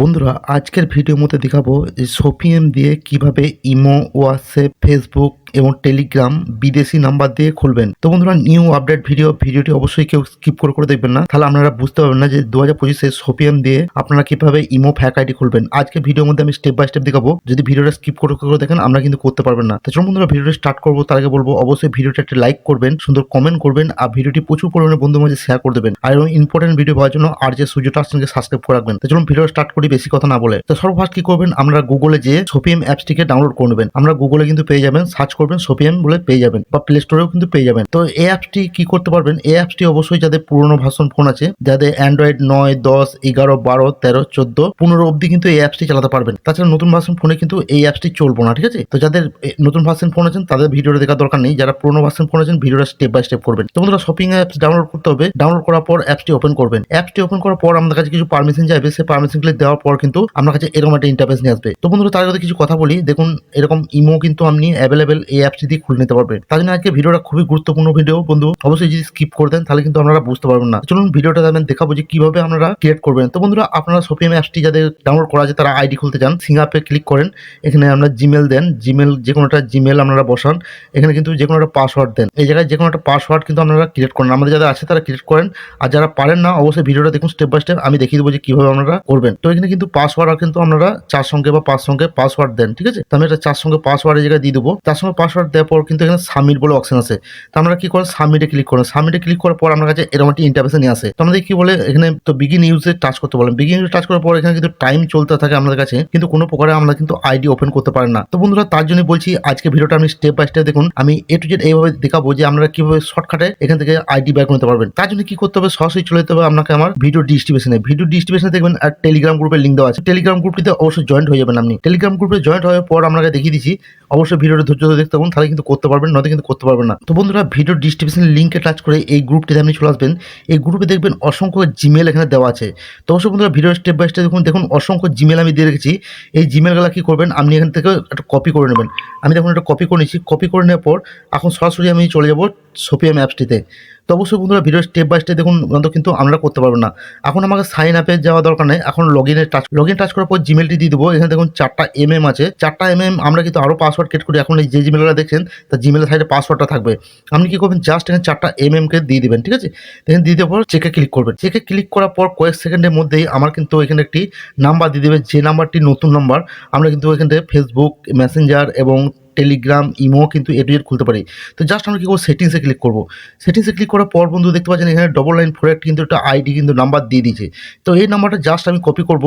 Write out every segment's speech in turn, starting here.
বন্ধুরা আজকের ভিডিও মধ্যে দেখাবো যে সোপিএম দিয়ে কীভাবে ইমো হোয়াটসঅ্যাপ ফেসবুক এবং টেলিগ্রাম বিদেশি নাম্বার দিয়ে খুলবেন। তো বন্ধুরা নিউ আপডেট ভিডিও ভিডিওটি অবশ্যই কেউ স্কিপ করে করে দেখবেন না। তাহলে আপনারা বুঝতে পারবেন না যে দু হাজার পঁচিশে সোপিএম দিয়ে আপনারা কীভাবে ইমো ফ্যাক আইডি খুলবেন। আজকে ভিডিওর মধ্যে আমি স্টেপ বাই স্টেপ দেখাবো। যদি ভিডিওটা স্কিপ করে করে দেখেন, আমরা কিন্তু করতে পারবেন না। তো চলুন বন্ধুরা ভিডিওটা স্টার্ট করব। তার আগে বলব, অবশ্যই ভিডিওটা একটা লাইক করবেন, সুন্দর কমেন্ট করবেন, আর ভিডিওটি প্রচুর পরিমাণে বন্ধু মাঝে শেয়ার করে দেবেন। আর ইম্পর্টেন্ট ভিডিও পাওয়ার জন্য আর যে সুযোগটা আসছেন সাবস্ক্রাইব করে রাখবেন। তো চলুন ভিডিও স্টার্ট করি, বেশি কথা না বলে। তো সর্বফার্স্ট কি করবেন, আমরা গুগলে যে সোপিএম অ্যাপসটিকে ডাউনলোড করে নেবেন। আমরা গুগলে কিন্তু পেয়ে যাবেন সার্চ করবেন সোপিএম বলে পেয়ে যাবেন বা প্লে স্টোরেও কিন্তু পেয়ে যাবেন। তো এই অ্যাপসটি কি করতে পারবেন? এই অ্যাপসটি অবশ্যই যাদের পুরনো ভার্সন ফোন আছে, যাদের অ্যান্ড্রয়েড নয়, দশ, এগারো, বারো, তেরো, চোদ্দ, পনেরো অব্দি কিন্তু এই অ্যাপসটি চালাতে পারবেন। তাছাড়া নতুন ভার্সন ফোনে কিন্তু এই অ্যাপসটি চলবো না, ঠিক আছে? তো যাদের নতুন ভার্সন ফোন আছেন, তাদের ভিডিওটা দেখার দরকার নেই। যারা পুরনো ভার্সন ফোন আছেন, ভিডিওটা স্টেপ বাই স্টেপ করবেন। তো বন্ধুরা শপিং অ্যাপস ডাউনলোড করতে হবে। ডাউনলোড করার পর অ্যাপসটি ওপেন করবেন। অ্যাপসটি ওপেন করার পর আমাদের কাছে কিছু পারমিশন যাবে। সেই পারমিশনগুলি দেওয়ার পর কিন্তু আমার কাছে এরকম একটা ইন্টারফেস নিয়ে আসবে। তো বন্ধুরা, তার আগে কিছু কথা বলি। দেখুন, এরকম ইমো কিন্তু আপনি অ্যাভেলেবেল এই অ্যাপসটি দিয়ে খুলে নিতে পারবেন তার জন্য আজকে ভিডিওটা খুবই গুরুত্বপূর্ণ ভিডিও বন্ধু। অবশ্যই যদি স্কিপ করে দেন, তাহলে কিন্তু আপনারা বুঝতে পারবেন না। চলুন ভিডিওটা আমি দেখাবো যে কীভাবে আপনারা ক্রিয়েট করবেন। তো বন্ধুরা, আপনারা শপিং অ্যাপসটি যাদের ডাউনলোড করা আছে, তারা আইডি খুলতে চান। সিঙ্গাপে ক্লিক করেন। এখানে আপনারা জিমেল দেন। জিমেল যে কোনো একটা জিমেল আপনারা বসান। এখানে কিন্তু যে কোনো একটা পাসওয়ার্ড দেন। এই জায়গায় যে কোনো একটা পাসওয়ার্ড কিন্তু আপনারা ক্রিয়েট করেন। আমাদের যারা আছে, তারা ক্রিয়েট করেন। আর যারা পারেন না, অবশ্যই ভিডিওটা দেখুন স্টেপ বাই স্টেপ আমি দেখিয়ে দেবো যে কীভাবে আপনারা করবেন। তো এখানে কিন্তু পাসওয়ার্ড কিন্তু আপনারা চার সঙ্গে বা পাঁচ সঙ্গে পাসওয়ার্ড দেন, ঠিক আছে? তো আমি এটা চার সঙ্গে পাসওয়ার্ড এই জায়গায় দিয়ে দেবো। তার সঙ্গে পাসওয়ার্ড দেওয়ার পর কিন্তু এখানে সাবমিট বলে অপশন আছে। তো আমরা কি করেন? সাবমিটে ক্লিক করেন। সাবমিটে ক্লিক করার পর আপনার কাছে এরকম একটি ইন্টারভেসে নিয়ে আসে। তো আমাদের কি বলে? এখানে তো বিগিন ইউজে টাচ করতে বলেন। বিগিন ইউজে টাচ করার পর এখানে কিন্তু টাইম চলতে থাকে আমাদের কাছে। কিন্তু কোনো প্রকারে আমরা কিন্তু আইডি ওপেন করতে পারেন না। তো বন্ধুরা, তার জন্য বলছি, আজকে ভিডিওটা আমি স্টেপ বাই স্টেপ দেখুন। আমি এ টু জেড এইভাবে দেখাবো যে আমরা কীভাবে শর্টকাটে এখান থেকে আইডি বের করতে পারবেন। তার জন্য কি করতে হবে? সরাসরি চলে যেতে হবে আপনাকে আমার ভিডিও ডিস্ট্রিবিউশনে ভিডিও ডিস্ট্রিবিউশনে দেখবেন, আর টেলিগ্রাম গ্রুপের লিঙ্ক দেওয়া আছে। টেলিগ্রাম গ্রুপটিতে অবশ্যই জয়েন্ট হয়ে যাবেন আপনি। টেলিগ্রাম গ্রুপে জয়েন্ট হওয়ার পর আপনাকে দেখিয়ে দিচ্ছি, অবশ্যই ভিডিওটা ধৈর্য ধরে পাবেন তাহলে কিন্তু করতে পারবেন, নয়তো কিন্তু করতে পারবেন না। তো বন্ধুরা, ভিডিও ডিস্ট্রিবিউশন লিঙ্কে টাচ করে এই গ্রুপটিতে আপনি চলে আসবেন। এই গ্রুপে দেখবেন অসংখ্য জিমেল এখানে দেওয়া আছে। তো অবশ্যই বন্ধুরা, ভিডিও স্টেপ বাই স্টেপ দেখুন দেখুন অসংখ্য জিমেল আমি দিয়ে রেখেছি। এই জিমেলগুলো কি করবেন, আপনি এখান থেকে একটা কপি করে নেবেন। আমি দেখুন একটা কপি করে নিয়েছি কপি করে নেওয়ার পর, এখন সরাসরি আমি চলে যাব সোপিএম অ্যাপসটিতে তো অবশ্যই বন্ধুরা ভিডিও স্টেপ বাই স্টেপ দেখুন নয়তো কিন্তু আমরা করতে পারব না। এখন আমাকে সাইন আপে যাওয়া দরকার নেই, এখন লগ ইনে টাচ লগ ইন টাচ করার পর জিমেলটি দিয়ে দেবো। এখানে দেখুন চারটা এম এম আছে। চারটা এম এম আমরা কিন্তু আরও পাসওয়ার্ড ক্রিয়েট করি। এখন এই যে জিমেলটা দেখছেন তার জিমেলের সাইডে পাসওয়ার্ডটা থাকবে। আপনি কি করবেন? জাস্ট এখানে চারটা এম এমকে দিয়ে দিবেন, ঠিক আছে? এখানে দিয়ে দেওয়ার পর চেকে ক্লিক করবেন। চেকে ক্লিক করার পর কয়েক সেকেন্ডের মধ্যেই আমার কিন্তু এখানে একটি নাম্বার দিয়ে দেবে। যে নাম্বারটি নতুন নাম্বার আমরা কিন্তু এখান থেকে ফেসবুক মেসেঞ্জার এবং টেলিগ্রাম ইমো কিন্তু এ খুলতে পারি। তো জাস্ট আমরা কী করব? সেটিংসে ক্লিক করব। সেটিংসে ক্লিক করার পর বন্ধু দেখতে পাচ্ছেন এখানে ডবল নাইন ফোর এইট কিন্তু একটা আইডি কিন্তু নাম্বার দিয়ে দিয়েছে। তো এই নাম্বারটা জাস্ট আমি কপি করব।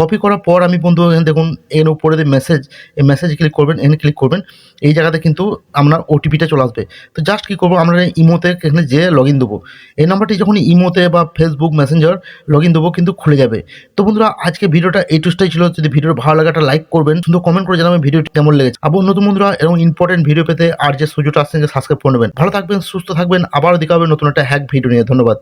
কপি করার পর আমি বন্ধু এখানে দেখুন, এর উপরে যে মেসেজ এই মেসেজ ক্লিক করবেন, এখানে ক্লিক করবেন। এই জায়গাতে কিন্তু আপনার ওটিপিটা চলে আসবে। তো জাস্ট কী করব? আমরা ইমোতে এখানে যে লগ ইন দেবো। এই নাম্বারটি যখন ইমোতে বা ফেসবুক মেসেঞ্জার লগ ইন দেবো কিন্তু খুলে যাবে। তো বন্ধুরা, আজকে ভিডিওটা এই টুসটাই ছিল। যদি ভিডিওটা ভালো লাগে একটা লাইক করবেন। সুন্দর কমেন্ট করে জানাবেন ভিডিওটি কেমন লেগেছে। আবার নতুন বন্ধুরা এরকম ইম্পর্টেন্ট ভিডিও পেতে আর যে সুযোগটা আসছে সাবস্ক্রাইব করে নেবেন। ভালো থাকবেন, সুস্থ থাকবেন, আবার দেখা হবে নতুন একটা হ্যাক ভিডিও নিয়ে। ধন্যবাদ।